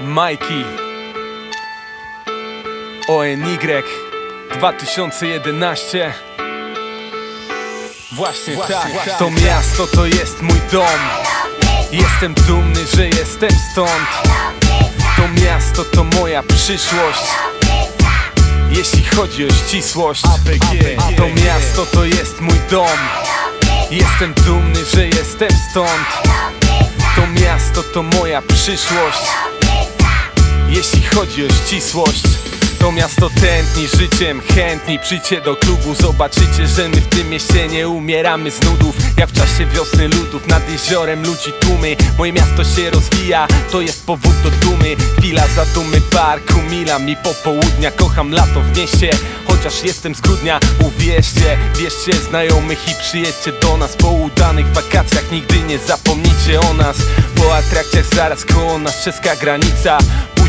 Mikey ONY 2011 Właśnie, tak, to miasto to jest mój dom. Jestem dumny, że jestem stąd. To miasto to moja przyszłość. Jeśli chodzi o ścisłość To miasto to jest mój dom. Jestem dumny, że jestem stąd. To miasto to moja przyszłość Jeśli chodzi o ścisłość to miasto tętni życiem, chętni. Przyjdźcie do klubu, zobaczycie, że my w tym mieście. Nie umieramy z nudów Jak w czasie wiosny ludów, nad jeziorem ludzi tłumy Moje miasto się rozwija, to jest powód do dumy. Chwila zadumy, parku, mila mi popołudnia Kocham lato w mieście, chociaż jestem z grudnia. Uwierzcie, bierzcie znajomych i przyjedźcie do nas. Po udanych wakacjach nigdy nie zapomnijcie o nas. Po atrakcjach zaraz koło nas czeska granica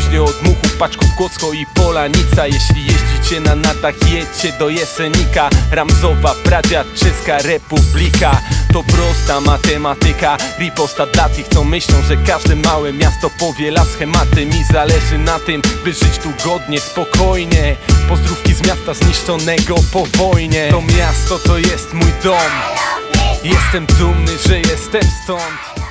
Od muchów, paczków, Kłodzko i Polanica. Jeśli jeździcie na natach, jedźcie do Jesenika. Ramzowa, Pradziad, Czeska Republika. To prosta matematyka. Riposta dla tych, co myślą, że każde małe miasto powiela schematy. Mi zależy na tym, by żyć tu godnie, spokojnie. Pozdrówki z miasta zniszczonego po wojnie. To miasto to jest mój dom. Jestem dumny, że jestem stąd